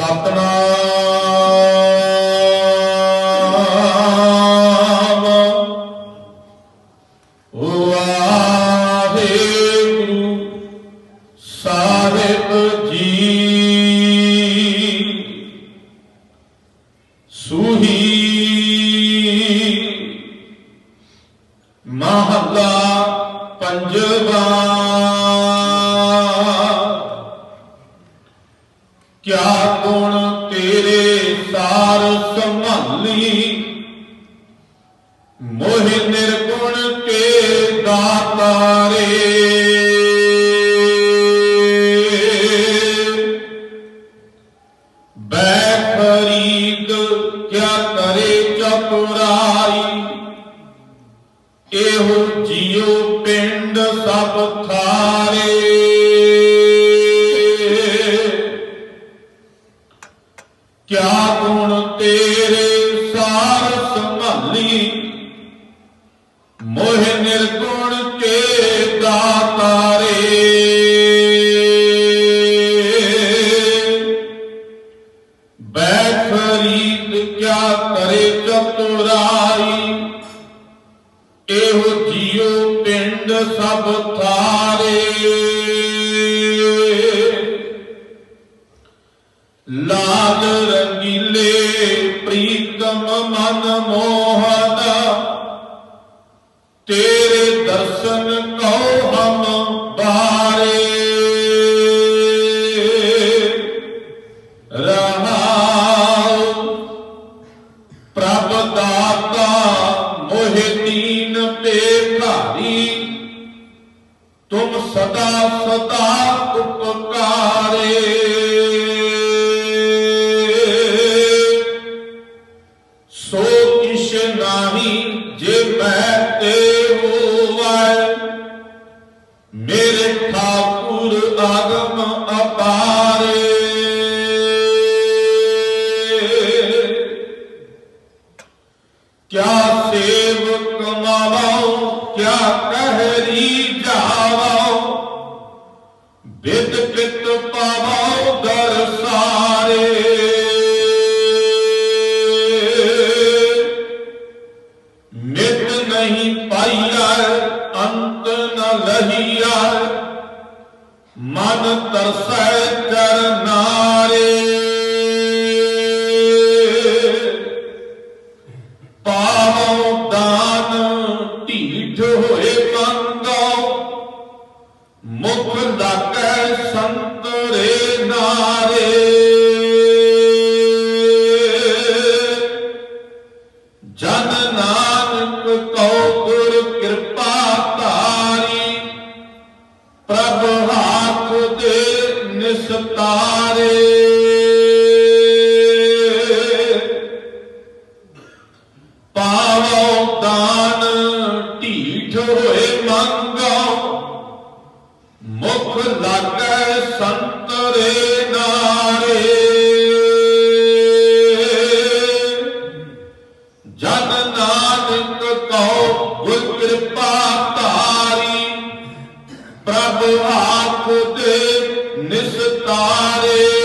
ਸਤਨਾਮ। ਵਾਹਿਗੁਰੂ ਸਾਹਿਬ ਜੀ। ਸੁਹੀ ਮਹਲਾ ਪੰਜਵਾ। ਗੁਣ ਤੇਰੇ ਸਾਰ ਸੰਭਾਲੀ। ਮੋਹਿ ਨਿਰਗੁਣ ਤੇ ਦਾਤਾਰੇ। ਬੈ ਫਰੀਦ ਕਿਆ ਕਰੇ ਚਤੁਰਾਈ ਇਹੋ ਜੀਉ ਪਿੰਡ ਸਭ ਥਾਰੇ। ਕਿਆ ਗੁਣ ਤੇਰੇ ਸਾਰ ਸੰਭਾਲੀ? ਮੋਹ ਨਿਰਗੁਣ ਕੇ ਦਾਤਾਰੇ ਬੈ ਕਿਆ ਕਰੇ ਚਤੁਰਾਈ? ਇਹੋ ਜੀਉ ਪਿੰਡ ਸਭ ਥਾਰੇ। ਲਾਲ ਰੰਗੀਲੇ ਪ੍ਰੀਤਮ ਮਨ ਮੋਹਨਾ। ਤੇਰੇ ਦਰਸ਼ਨ ਕਉ ਹਮ ਬਾਰੇ। ਰਹਾਉ ਪ੍ਰਭ ਦਾਤਾ ਮੋਹਿ ਦੀਨ ਭੇਖਾਰੀ ਤੁਮ ਸਦਾ ਸਦਾ ਕਹਿਰੀ ਜਾਵਾਓ। ਬਿਦ ਕਿਤ ਪਾਵਾਓ ਦਰ ਸਾਰੇ। ਨਿਤ ਨਹੀਂ ਪਾਈਆ, ਅੰਤ ਨ ਲਹੀਆ। ਮਨ ਤਰਸੈ ਕਰਨਾਰੇ ਢੀਠ ਹੋਏ ਮੰਗਾਓ ਮੁਖ ਲਾਕੈ ਸੰਤਰੇ ਨਾਰੇ। ਹੋਏ ਮੰਗਾਉ ਮੁਖ ਲਾਗੈ ਸੰਤਰੇ ਨਾਰੇ। ਜਨ ਨਾਨਕ ਕਉ ਗੁਰ ਕਿਰਪਾ ਧਾਰੀ। ਪ੍ਰਭ ਆਪ ਦੇ ਨਿਸਤਾਰੇ।